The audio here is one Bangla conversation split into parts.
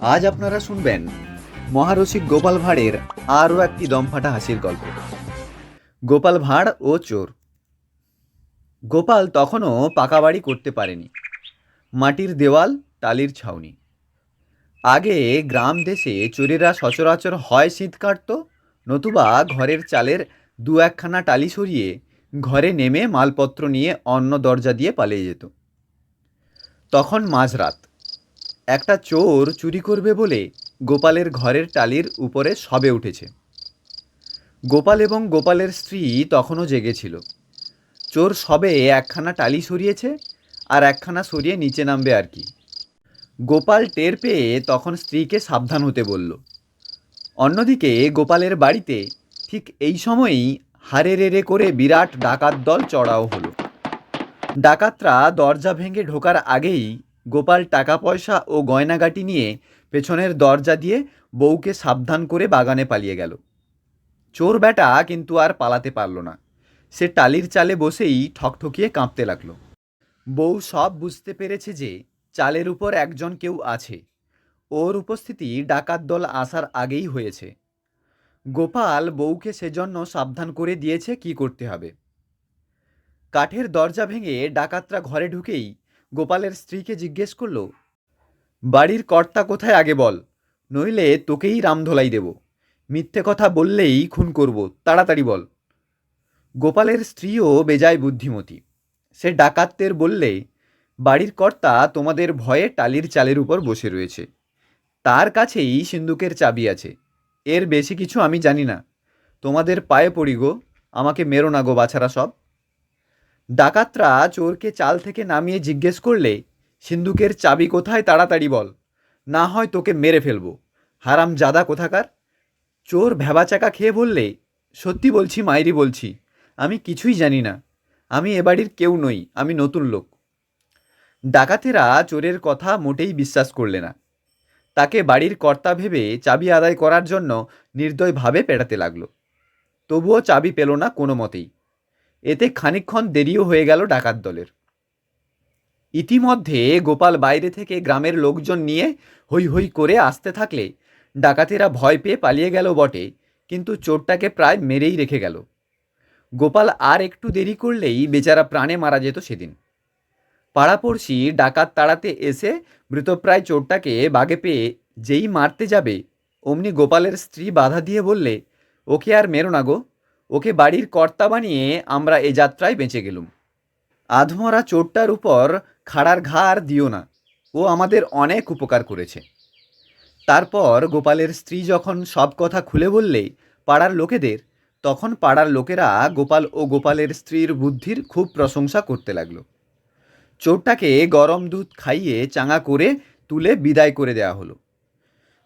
আজ আপনারা শুনবেন মহারসিক গোপাল ভাঁড়ের আরও একটি দমফাটা হাসির গল্প। গোপাল ভাঁড় ও চোর। গোপাল তখনও পাকা বাড়ি করতে পারেনি। মাটির দেওয়াল, টালির ছাউনি। আগে গ্রাম দেশে চোরেরা সচরাচর হয় শীত কাটত, নতুবা ঘরের চালের দু একখানা টালি সরিয়ে ঘরে নেমে মালপত্র নিয়ে অন্য দরজা দিয়ে পালিয়ে যেত। তখন মাঝরাত। একটা চোর চুরি করবে বলে গোপালের ঘরের টালির উপরে সবে উঠেছে। গোপাল এবং গোপালের স্ত্রী তখনও জেগেছিল চোর সবে একখানা টালি সরিয়েছে আর একখানা সরিয়ে নিচে নামবে আর কি। গোপাল টের পেয়ে তখন স্ত্রীকে সাবধান হতে বলল, অন্যদিকে গোপালের বাড়িতে ঠিক এই সময়েই হারে রেড়ে করে বিরাট ডাকাত দল চড়াও হলো। ডাকাতরা দরজা ভেঙে ঢোকার আগেই গোপাল টাকা পয়সা ও গয়নাগাটি নিয়ে পেছনের দরজা দিয়ে বউকে সাবধান করে বাগানে পালিয়ে গেল। চোর বেটা কিন্তু আর পালাতে পারল না। সে টালির চালে বসেই ঠকঠকিয়ে কাঁপতে লাগল। বউ সব বুঝতে পেরেছে যে চালের উপর একজন কেউ আছে। ওর উপস্থিতি ডাকাত দল আসার আগেই হয়েছে। গোপাল বউকে সেজন্য সাবধান করে দিয়েছে কি করতে হবে। কাঠের দরজা ভেঙে ডাকাতরা ঘরে ঢুকেই গোপালের স্ত্রীকে জিজ্ঞেস করল, বাড়ির কর্তা কোথায় আগে বল? নইলে তোকেই রামধোলাই দেব। মিথ্যে কথা বললেই খুন করব, তাড়াতাড়ি বল। গোপালের স্ত্রীও বেজায় বুদ্ধিমতী। সে ডাকাতদের বললে, বাড়ির কর্তা তোমাদের ভয়ে টালির চালের উপর বসে রয়েছে। তার কাছেই সিন্দুকের চাবি আছে। এর বেশি কিছু আমি জানি না। তোমাদের পায়ে পড়ি গো, আমাকে মেরো না গো বাছারা সব। ডাকাতরা চোরকে চাল থেকে নামিয়ে জিজ্ঞেস করলে সিন্দুকের চাবি কোথায়? তাড়াতাড়ি বল। না হয় তোকে মেরে ফেলব। হারাম জাদা কোথাকার? চোর ভ্যাবাচাকা খেয়ে বললে, সত্যি বলছি, মাইরি বলছি, আমি কিছুই জানি না। আমি এ বাড়ির কেউ নই, আমি নতুন লোক। ডাকাতেরা চোরের কথা মোটেই বিশ্বাস করলে না। তাকে বাড়ির কর্তা ভেবে চাবি আদায় করার জন্য নির্দয়ভাবে পেটাতে লাগল। তবুও চাবি পেল না কোনো মতেই। এতে খানিকক্ষণ দেরিও হয়ে গেল ডাকাত দলের। ইতিমধ্যে গোপাল বাইরে থেকে গ্রামের লোকজন নিয়ে হৈ হৈ করে আসতে থাকলে ডাকাতেরা ভয় পেয়ে পালিয়ে গেল বটে, কিন্তু চোরটাকে প্রায় মেরেই রেখে গেল। গোপাল আর একটু দেরি করলেই বেচারা প্রাণে মারা যেত সেদিন। পাড়াপড়শি ডাকাত তাড়াতে এসে মৃতপ্রায় চোরটাকে বাগে পেয়ে যেই মারতে যাবে, অমনি গোপালের স্ত্রী বাধা দিয়ে বললে, ওকে আর মেরো না গো। ওকে বাড়ির কর্তা বানিয়ে আমরা এ যাত্রায় বেঁচে গেলুম। আধমরা চোরটার উপর খাড়ার ঘাড় দিও না, ও আমাদের অনেক উপকার করেছে। তারপর গোপালের স্ত্রী যখন সব কথা খুলে বললে পাড়ার লোকেদের, তখন পাড়ার লোকেরা গোপাল ও গোপালের স্ত্রীর বুদ্ধির খুব প্রশংসা করতে লাগল। চোরটাকে গরম দুধ খাইয়ে চাঙা করে তুলে বিদায় করে দেওয়া হলো।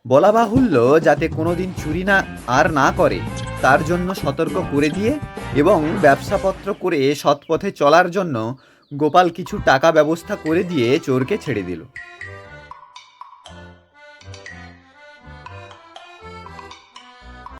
বলা বাহুল্য যাতে কোনোদিন চুরি না, আর না করে। তার জন্য সতর্ক করে দিয়ে এবং ব্যবসাপত্র করে সৎপথে চলার জন্য গোপাল কিছু টাকা ব্যবস্থা করে দিয়ে চোরকে ছেড়ে দিল।